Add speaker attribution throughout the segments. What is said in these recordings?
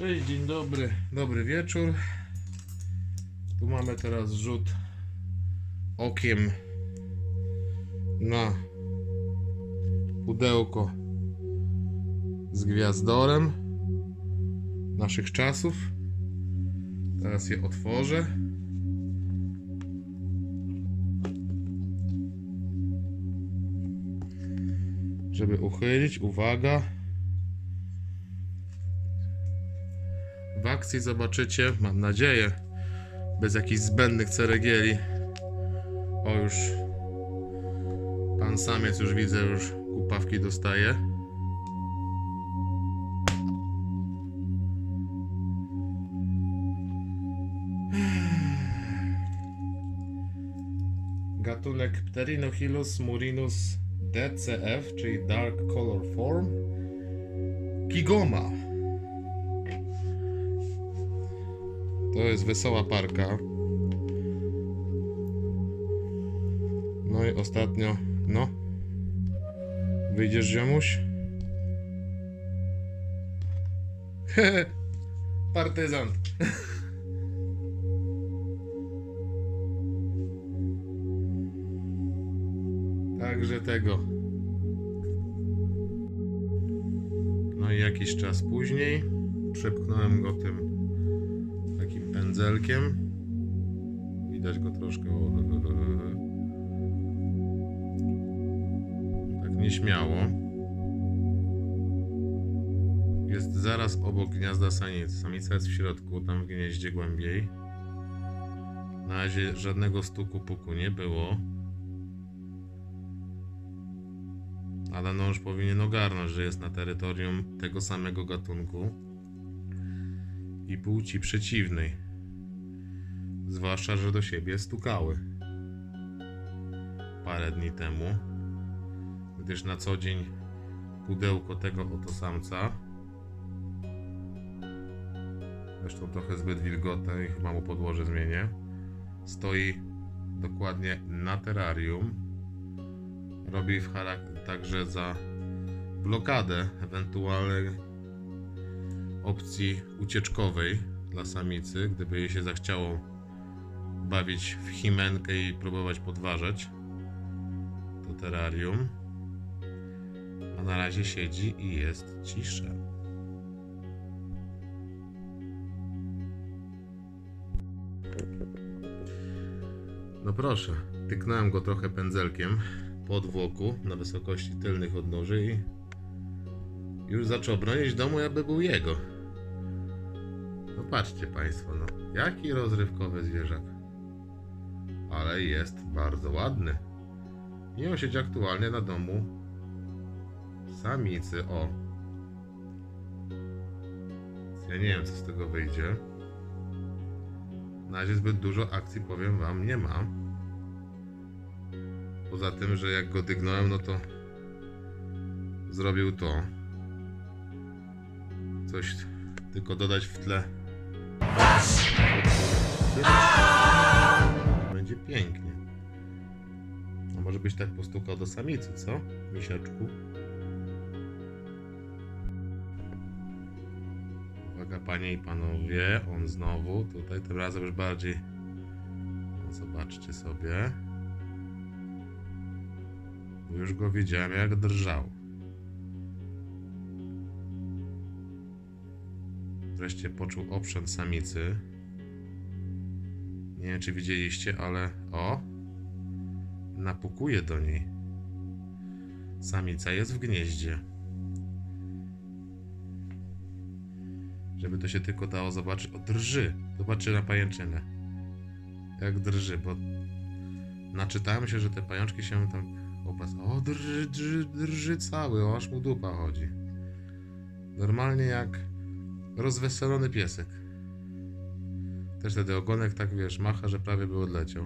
Speaker 1: Cześć, dzień dobry, dobry wieczór. Tu mamy teraz rzut okiem na pudełko z gwiazdorem naszych czasów. Teraz je otworzę. Żeby uchylić, uwaga. Akcji zobaczycie, mam nadzieję, bez jakichś zbędnych ceregieli. O już pan samiec już widzę, już kupawki dostaje. Gatunek Pterinochilus murinus DCF, czyli Dark Color Form. Kigoma. To jest wesoła parka. No i ostatnio, no. Wyjdziesz, ziomuś? Partyzant. Także tego. No i jakiś czas później przepchnąłem go tym pędzelkiem. Widać go troszkę. Tak nieśmiało. Jest zaraz obok gniazda samicy. Samica jest w środku, tam w gnieździe głębiej. Na razie żadnego stuku puku nie było. Ale no już powinien ogarnąć, że jest na terytorium tego samego gatunku i płci przeciwnej. Zwłaszcza, że do siebie stukały parę dni temu, gdyż na co dzień pudełko tego oto samca, zresztą trochę zbyt wilgotne i chyba mu podłoże zmienię, stoi dokładnie na terrarium. Robi w charak- także za blokadę ewentualnej opcji ucieczkowej dla samicy, gdyby jej się zachciało bawić w himenkę i próbować podważać to terrarium. A na razie siedzi i jest cisza. No proszę, tyknąłem go trochę pędzelkiem pod włoku na wysokości tylnych odnóży i już zaczął bronić domu, jakby był jego. No patrzcie Państwo, no. Jaki rozrywkowy zwierzak. Ale jest bardzo ładny. I on siedzi aktualnie na domu samicy. O. Ja nie wiem, co z tego wyjdzie. Na razie zbyt dużo akcji, powiem Wam, nie ma. Poza tym, że jak go dygnąłem, no to zrobił to. Coś tylko dodać w tle. Będzie pięknie. A może byś tak postukał do samicy, co? Misiaczku. Uwaga, panie i panowie, on znowu tutaj, tym razem już bardziej. No, zobaczcie sobie. Już go widziałem, jak drżał. Wreszcie poczuł oprzęt samicy. Nie wiem, czy widzieliście, ale o! Napukuje do niej. Samica jest w gnieździe. Żeby to się tylko dało zobaczyć. O, drży. Zobaczy na pajęczynę. Jak drży, bo naczytałem się, że te pajączki się tam opas. O, drży, drży, drży cały, o, aż mu dupa chodzi. Normalnie jak rozweselony piesek. Też wtedy ogonek tak wiesz, macha, że prawie by odleciał.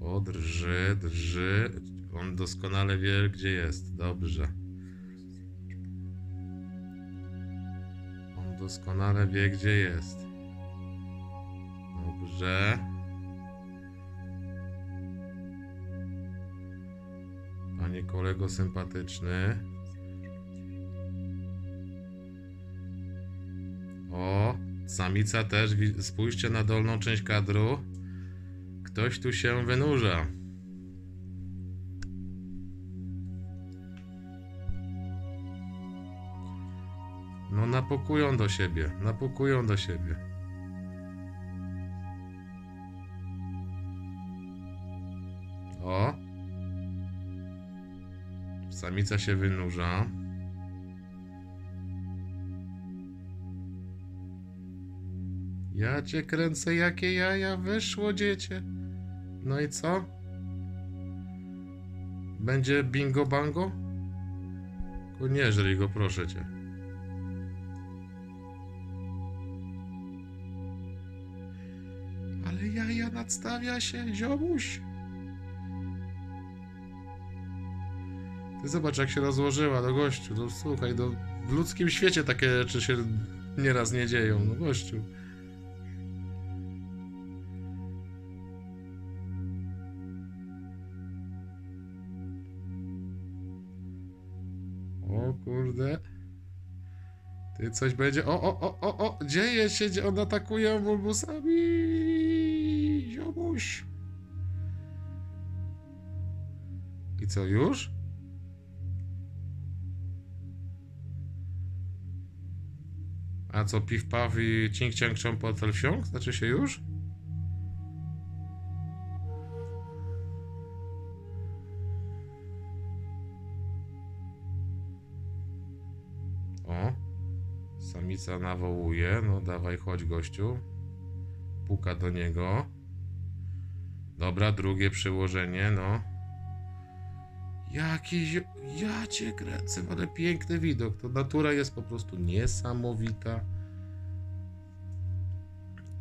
Speaker 1: O, drży, drży. On doskonale wie, gdzie jest. Dobrze. On doskonale wie, gdzie jest. Dobrze. Panie kolego sympatyczny. Samica też, spójrzcie na dolną część kadru. Ktoś tu się wynurza. No napukują do siebie, napukują do siebie. O! Samica się wynurza. Ja cię kręcę, jakie jaja wyszło, dziecię. No i co? Będzie bingo bango? Nie żryj go, proszę cię. Ale jaja nadstawia się, ziomuś. Ty zobacz, jak się rozłożyła, do gościu. No słuchaj, no, w ludzkim świecie takie rzeczy się nieraz nie dzieją, no gościu. Kurde. Ty coś będzie. O, o, o, o, o! Dzieje się, on atakuje bulbusami! Ziomuś! I co, już? A co, piw paw i cink ciąg ciąg po? Znaczy się już? Nawołuje, no dawaj, chodź gościu. Puka do niego. Dobra, drugie przyłożenie, no. Jaki zio... Ja cię kręcę, ale piękny widok. To natura jest po prostu niesamowita.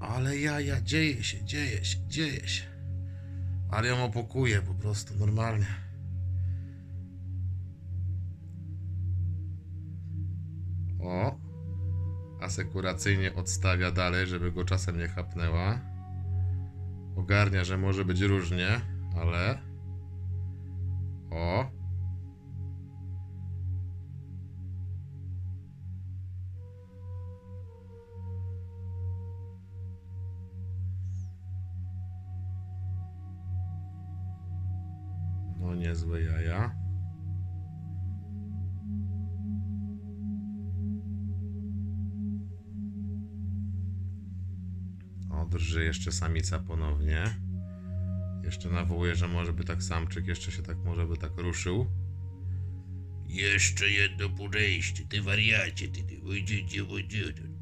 Speaker 1: Ale ja, ja, dzieje się, dzieje się, dzieje się. Ale ją opokuje po prostu, normalnie. Asekuracyjnie odstawia dalej, żeby go czasem nie chapnęła. Ogarnia, że może być różnie, ale... O! No niezłe jaja. Drży jeszcze samica ponownie. Jeszcze nawołuje, że może by tak samczyk jeszcze się tak może by tak ruszył.
Speaker 2: Jeszcze jedno podejście, ty wariacie, ty, ty, ujdziecie,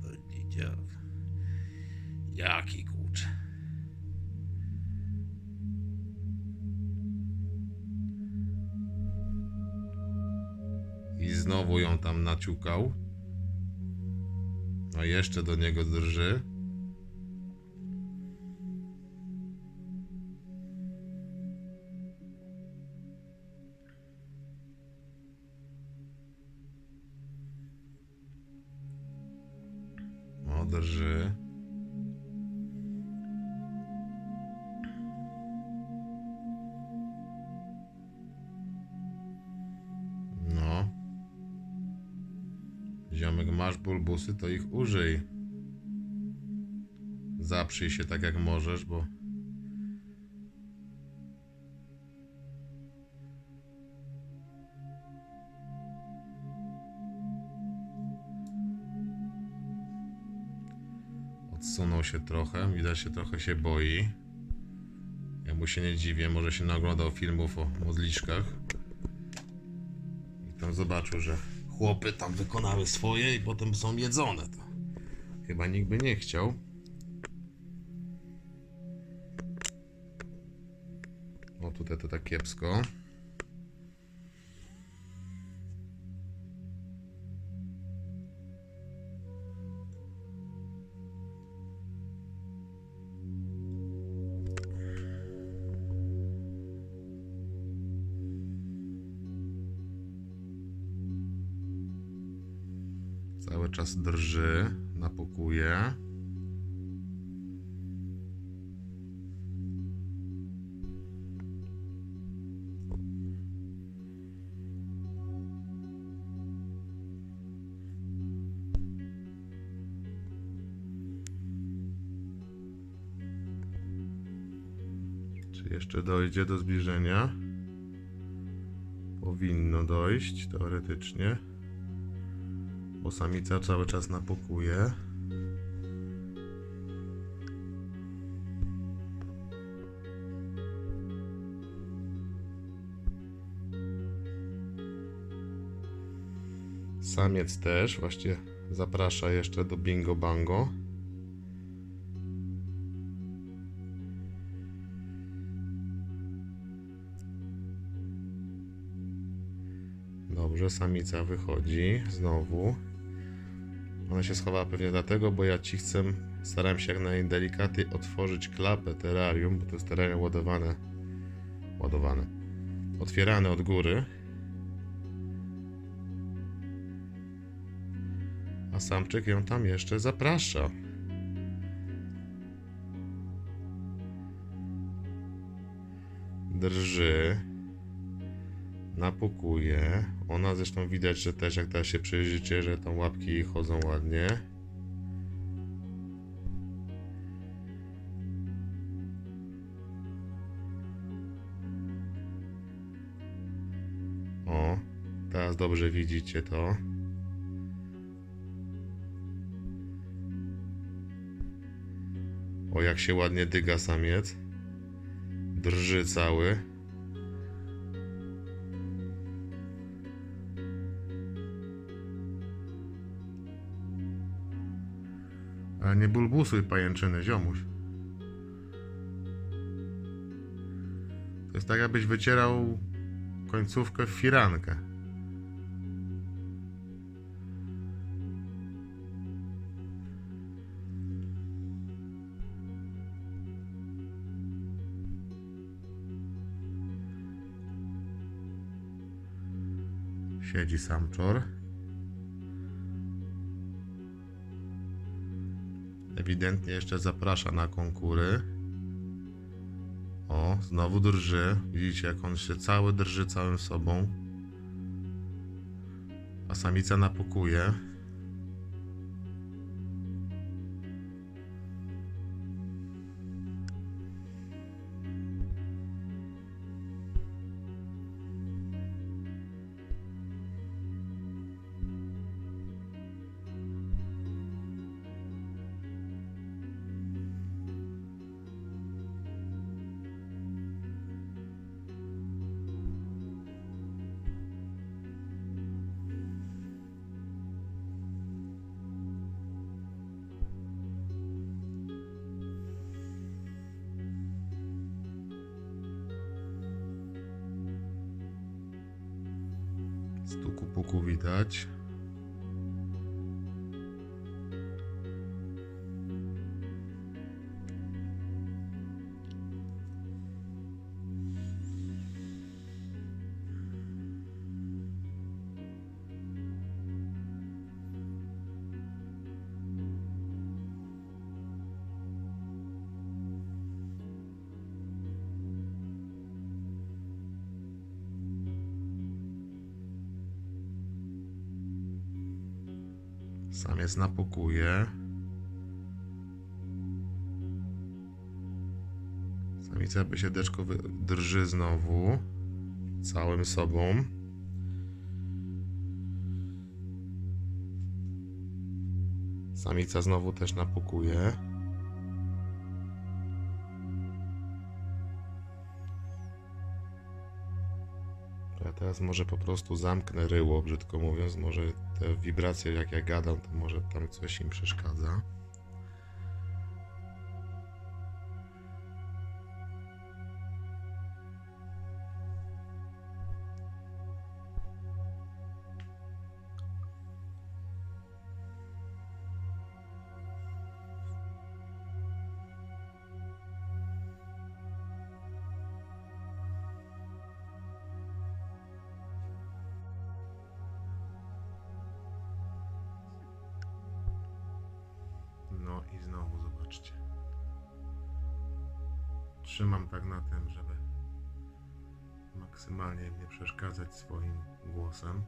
Speaker 2: powiedział. Jaki kurczę.
Speaker 1: I znowu ją tam naciukał. A jeszcze do niego drży. To ich użyj. Zaprzyj się tak jak możesz, bo... Odsunął się trochę, widać się trochę się boi. Ja mu się nie dziwię, może się naoglądał filmów o modliszkach. I tam zobaczył, że chłopy tam wykonały swoje i potem są jedzone. To chyba nikt by nie chciał. O, tutaj to tak kiepsko. teraz drży, napokuje. Czy jeszcze dojdzie do zbliżenia? Powinno dojść teoretycznie. Bo samica cały czas napukuje. Samiec też właśnie zaprasza jeszcze do bingo bango. Dobrze, samica wychodzi znowu. Ona się schowała pewnie dlatego, bo ja ci chcę, starałem się jak najdelikatniej otworzyć klapę terrarium, bo to jest terrarium ładowane, ładowane, otwierane od góry. A samczyk ją tam jeszcze zaprasza. Zresztą widać, że też jak teraz się przyjrzycie, że tam łapki chodzą ładnie. O, teraz dobrze widzicie to. O, jak się ładnie dyga samiec. Drży cały. Nie bulbusuj pajęczyny, ziomuś. To jest tak, jakbyś wycierał końcówkę w firankę. Siedzi samczor. Ewidentnie jeszcze zaprasza na konkury. O, znowu drży. Widzicie, jak on się cały drży całym sobą. A samica napukuje. Puku widać. Samiec napukuje. Samica besiedeczko wy- drży znowu. Całym sobą. Samica znowu też napukuje. Ja teraz może po prostu zamknę ryło, brzydko mówiąc. Może te wibracje, jak ja gadam, to może tam coś im przeszkadza. I znowu zobaczcie. Trzymam tak na tym, żeby maksymalnie nie przeszkadzać swoim głosem.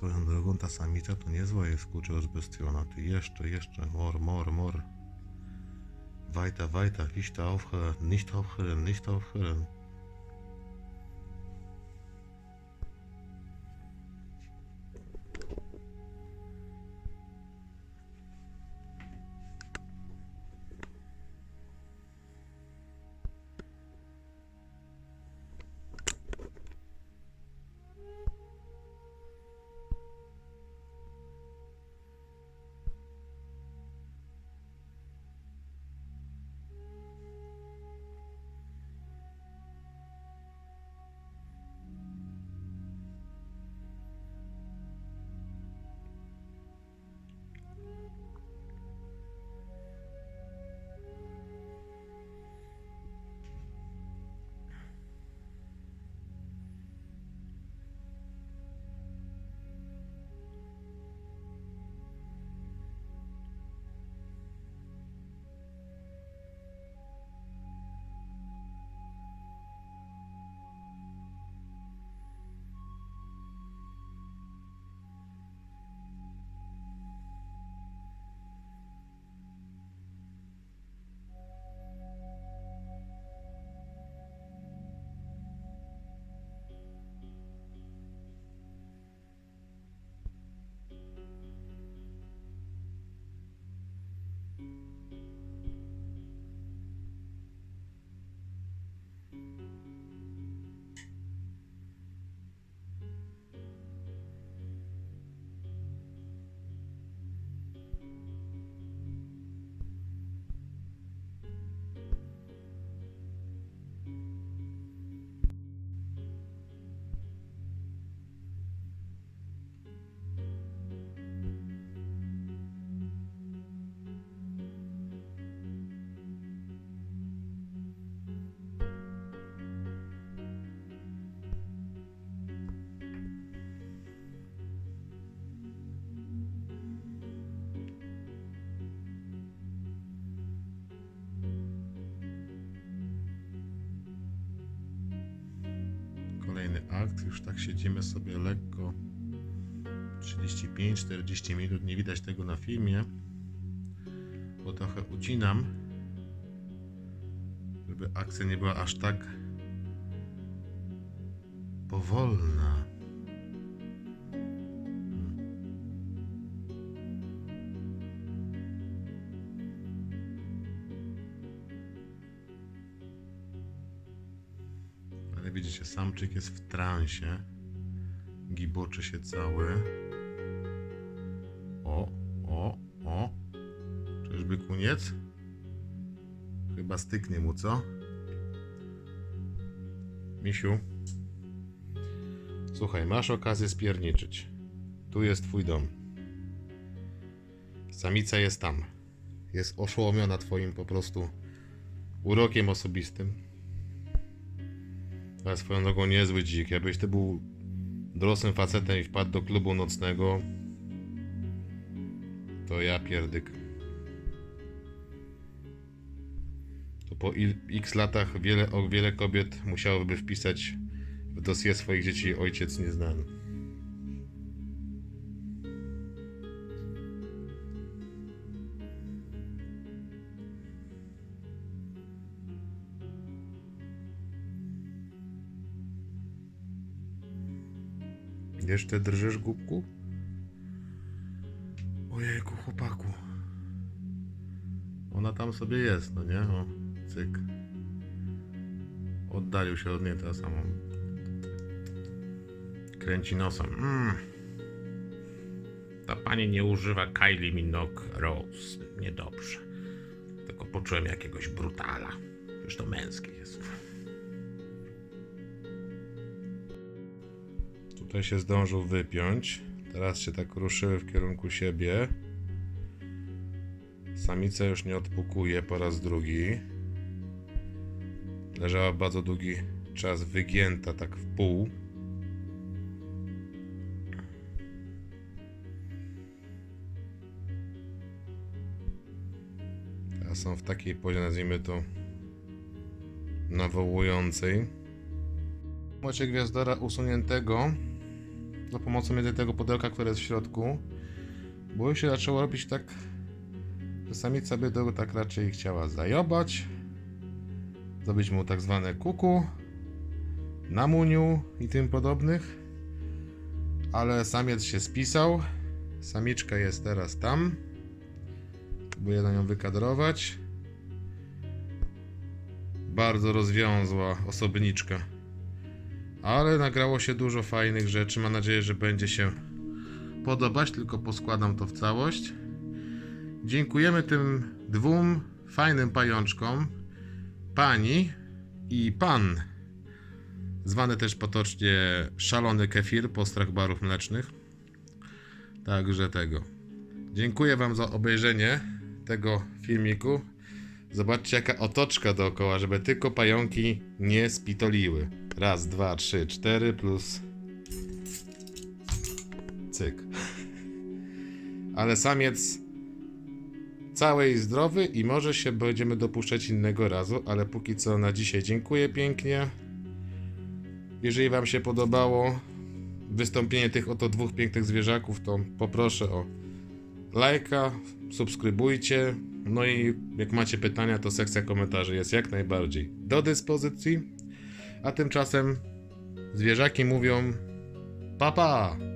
Speaker 1: Swoją drogą ta samica to niezła jest kurczę rozbestiona. Ty jeszcze, jeszcze, mor, mor, mor. Weiter, weiter, nicht aufhören, nicht aufhören, nicht aufhören. Kolejny akt, już tak siedzimy sobie lekko. 35-40 minut, nie widać tego na filmie, bo trochę ucinam, żeby akcja nie była aż tak powolna. Jest w transie. Giboczy się cały. O, o, o. Czyżby koniec? Chyba styknie mu, co? Misiu. Słuchaj, masz okazję spierniczyć. Tu jest twój dom. Samica jest tam. Jest oszołomiona twoim po prostu urokiem osobistym. Ale swoją drogą niezły dzik. Jakbyś ty był dorosłym facetem i wpadł do klubu nocnego, to ja pierdyk. To po x latach wiele, wiele kobiet musiałoby wpisać w dosie swoich dzieci ojciec nieznany. Jeszcze drżysz, głupku? Ojejku, chłopaku. Ona tam sobie jest, no nie? O, cyk. Oddalił się od niej teraz samą. Kręci nosem. Mm. Ta pani nie używa Kylie Minogue Rose. Niedobrze. Tylko poczułem jakiegoś brutala. Już to męskie jest. Tutaj się zdążył wypiąć. Teraz się tak ruszyły w kierunku siebie. Samica już nie odpukuje po raz drugi. Leżała bardzo długi czas wygięta tak w pół. Teraz są w takiej pozie, nazwijmy to, nawołującej. Macie gwiazdora usuniętego. Za pomocą między tego pudełka, które jest w środku, bo już się zaczęło robić tak, że samica by tego tak raczej chciała zajobać, zrobić mu tak zwane kuku, namuniu i tym podobnych, ale samiec się spisał, samiczka jest teraz tam, próbuję na nią wykadrować, bardzo rozwiązła osobniczka. Ale nagrało się dużo fajnych rzeczy. Mam nadzieję, że będzie się podobać, tylko poskładam to w całość. Dziękujemy tym dwóm fajnym pajączkom, pani i pan, zwany też potocznie szalony kefir po strach barów mlecznych. Także tego. Dziękuję Wam za obejrzenie tego filmiku. Zobaczcie jaka otoczka dookoła, żeby tylko pająki nie spitoliły. Raz, dwa, trzy, cztery plus... Cyk. Ale samiec cały i zdrowy i może się będziemy dopuszczać innego razu, ale póki co na dzisiaj dziękuję pięknie. Jeżeli Wam się podobało wystąpienie tych oto dwóch pięknych zwierzaków, to poproszę o lajka, subskrybujcie. No i jak macie pytania, to sekcja komentarzy jest jak najbardziej do dyspozycji. A tymczasem zwierzaki mówią: Papa! Pa!